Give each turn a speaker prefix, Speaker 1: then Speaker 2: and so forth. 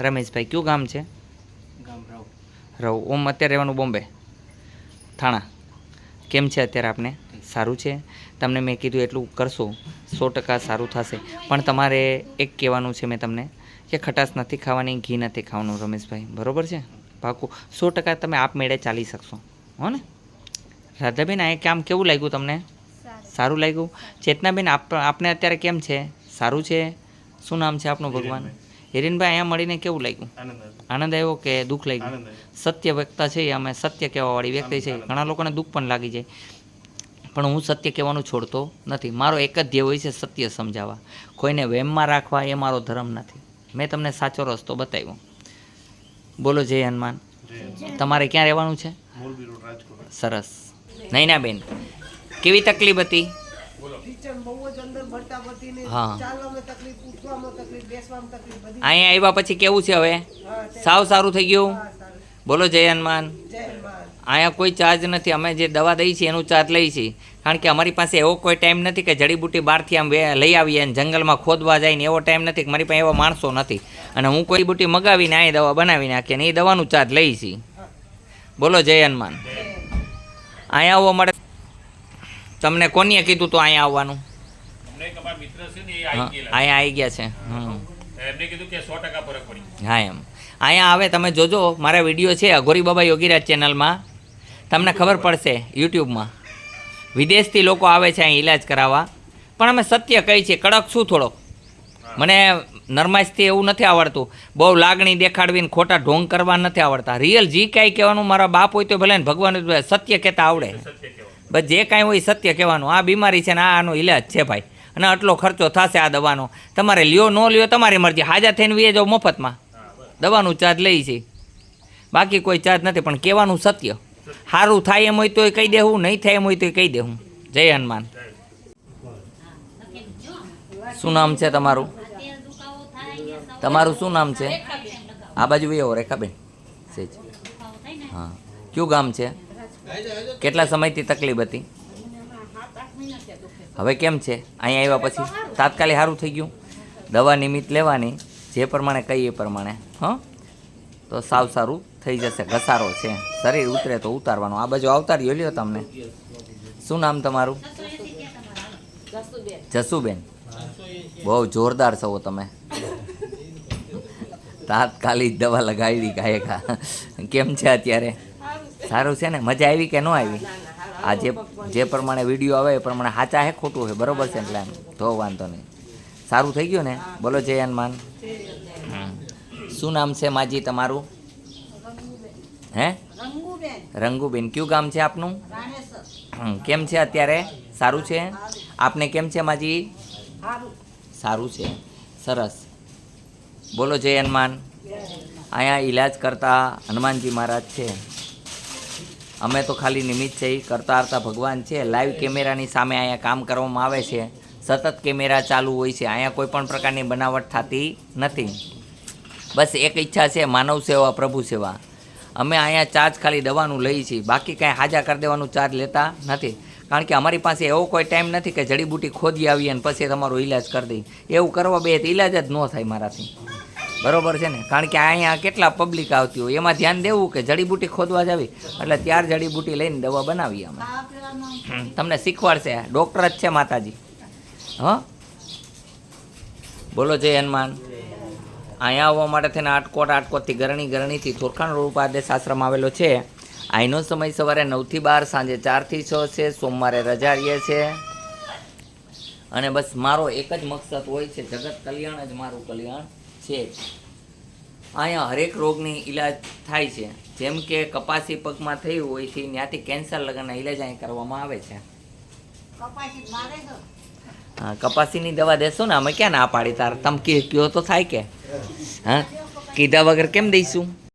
Speaker 1: રમેશભાઈ કયું ગામ છે?
Speaker 2: ગામ
Speaker 1: રહું ઓમ અત્યારે રહેવાનું બોમ્બે થાણા. કેમ છે અત્યારે આપને? સારું છે? તમને મેં કીધું એટલું કરશો સો ટકા સારું થશે. પણ તમારે એક કહેવાનું છે મેં તમને કે ખટાશ નથી ખાવાની ઘી નથી ખાવાનું રમેશભાઈ. બરોબર છે? પાકું. સો ટકા તમે આપમેળે ચાલી શકશો. હો ને? રાધાબેન આ કામ કેવું લાગ્યું તમને? સારું. લાગ્યું. ચેતનાબેન આપ આપને અત્યારે કેમ છે? સારું છે? શું નામ છે આપનું ભગવાન? હિરેનભાઈ અહીંયા મળીને કેવું લાગ્યું?
Speaker 2: આનંદ
Speaker 1: આવ્યો. કે દુઃખ લાગ્યું? સત્ય વ્યક્તા છે અમે સત્ય કહેવાવાળી વ્યક્તિ છે. ઘણા લોકોને દુઃખ પણ લાગી જાય. પણ હું સત્ય કહેવાનું છોડતો નથી. મારો એક જ ધ્યેય હોય છે સત્ય સમજાવવા. કોઈને વેમમાં રાખવા એ મારો ધર્મ નથી. મેં તમને સાચો રસ્તો બતાવ્યો. બોલો જય હનુમાન. તમારે ક્યાં રહેવાનું છે? સરસ. નૈનાબેન કેવી તકલીફ હતી
Speaker 3: ટીચર બહુ જ અંદર ભરતા ભરતી ને
Speaker 1: હા. અહીંયા આવ્યા પછી કેવું છે હવે? સાવ સારું થઈ ગયું? બોલો જય હનુમાન. અહીંયા કોઈ ચાર્જ નથી. અમે જે દવા દઈએ છીએ એનું ચાર્જ લઈએ છીએ. કારણ કે અમારી પાસે એવો કોઈ ટાઈમ નથી કે જડીબુટી બહારથી આમ લઈ આવીએ અને જંગલમાં ખોદવા જાય ને એવો ટાઈમ નથી. કે મારી પાસે એવા માણસો નથી. અને હું કોઈ બુટી મગાવીને અહીં દવા બનાવી નાખીએ ને એ દવાનું ચાર્જ લઈએ છીએ. બોલો જય હનુમાન. અહીંયા આવવા મળે તમને કોનીએ કીધું તો અહીંયા આવવાનું? અહીંયા આવી ગયા છે.
Speaker 4: એમને કીધું કે સો ટકા ફરક પડી
Speaker 1: હા એમ. અહીંયા આવે તમે જોજો મારા વીડિયો છે અઘોરી બાબા યોગીરાજ ચેનલમાં. તમને ખબર પડશે યુટ્યુબમાં. વિદેશથી લોકો આવે છે અહીં ઈલાજ કરાવવા. પણ અમે સત્ય કહી છીએ કડક શું થોડોક. મને નરમાશથી એવું નથી આવડતું. બહુ લાગણી દેખાડવીને ખોટા ઢોંગ કરવા નથી આવડતા. રિયલ જી કાંઈ કહેવાનું મારા બાપ હોય તો ભલે ને ભગવાન સત્ય કહેતા આવડે. બસ જે કાંઈ હોય સત્ય કહેવાનું. આ બીમારી છે ને આ આનો ઈલાજ છે ભાઈ. અને આટલો ખર્ચો થશે આ દવાનો. તમારે લ્યો, ન લ્યો, તમારી મરજી. હાજા થઈને વીએ જાઓ મફતમાં. દવાનું ચાર્જ લઈ છે. બાકી કોઈ ચાર્જ નથી, પણ કહેવાનું સત્ય. સારું થાય એમ હોય તોય કહી દેવું, નહીં થાય એમ હોય તોય કહી દેવું. જય હનુમાન. શું નામ છે તમારું? તમારું શું નામ છે? આ બાજુ એવો રેખાબેન. સેજ હા. કયું ગામ છે? કેટલા સમયથી તકલીફ હતી? હવે કેમ છે? અહીંયા આવ્યા પછી તાત્કાલિક સારું થઈ ગયું. દવા નિમિત્ત લેવાની, જે પ્રમાણે કહીએ એ પ્રમાણે, હં? તો સાવ સારું થઈ જશે, ઘસારો છે. શરીર ઉતરે તો ઉતારવાનું. આ બાજુ આવતાર્યો લ્યો તમને. શું નામ તમારું? જસુબેન. બહુ જોરદાર છો તમે. તાત્કાલિક દવા લગાવી ગાયકા કેમ છે અત્યારે? સારું છે ને? મજા આવી કે ન આવી? આ જે જે પ્રમાણે વીડિયો આવે, એ પ્રમાણે સાચા હે, ખોટું છે બરોબર છે એટલે તો વાંધો નહીં. સારું થઈ ગયું ને? બોલો, જય હનુમાન. શું નામ છે માજી તમારું? હે?
Speaker 3: રંગુબેન.
Speaker 1: કયું ગામ છે આપનું? કેમ છે અત્યારે? સારું છે? આપને કેમ છે માજી?
Speaker 3: સારું
Speaker 1: છે. સરસ. બોલો, જય હનુમાન. અહીંયા ઈલાજ કરતા હનુમાનજી મહારાજ છે. અમે તો ખાલી નિમિત્ત છે, ઈ કરતા કરતા ભગવાન છે. લાઈવ કેમેરાની સામે અહીંયા કામ કરવામાં આવે છે. સતત કેમેરા ચાલુ હોય છે. અહીંયા કોઈ પણ પ્રકારની બનાવટ થતી નથી. બસ એક ઈચ્છા છે, માનવ સેવા, પ્રભુ સેવા. અમે અહીંયા ચાર્જ ખાલી દવાનું લઈએ છીએ. બાકી કાંઈ હાજા કરી દેવાનું ચાર્જ લેતા નથી. કારણ કે અમારી પાસે એવો કોઈ ટાઈમ નથી કે જડીબુટી ખોદી આવીએ અને પછી તમારો ઈલાજ કરી દઈએ. એવું કરવા બે તો ઈલાજ જ ન થાય મારાથી. બરોબર છે ને? કારણ કે અહીંયા કેટલા પબ્લિક આવતી હોય. એમાં ધ્યાન દેવું કે જડીબુટી ખોદવા જવી? એટલે ત્યાર જડીબુટી લઈને દવા બનાવી અમે તમને શીખવાડશે. ડૉક્ટર જ છે માતાજી. હ? બોલો જય હનુમાન. અહીંયા આવવા માટે થઈને આટકોટ આટકોટથી, ગરણી ગરણીથી થોરખાણ આદેશ આશ્રમ આવેલો છે. અહીંનો સમય સવારે નવથી બાર, સાંજે ચારથી છ છે. સોમવારે રજા રહીએ છે. અને બસ મારો એક જ મકસદ હોય છે, જગત કલ્યાણ જ મારું કલ્યાણ. છે અહીંયા હરેક રોગની ઈલાજ થાય છે. જેમ કે કપાસી પગમાં થયું હોય છે ત્યાંથી કેન્સર લગનના ઈલાજ અહીં કરવામાં આવે છે. હા કપાસીની દવા દેશો ને અમે ક્યાં ના પાડી તાર? તમે કી- કયો તો થાય કે? હા? કીધા વગર કેમ દઈશું?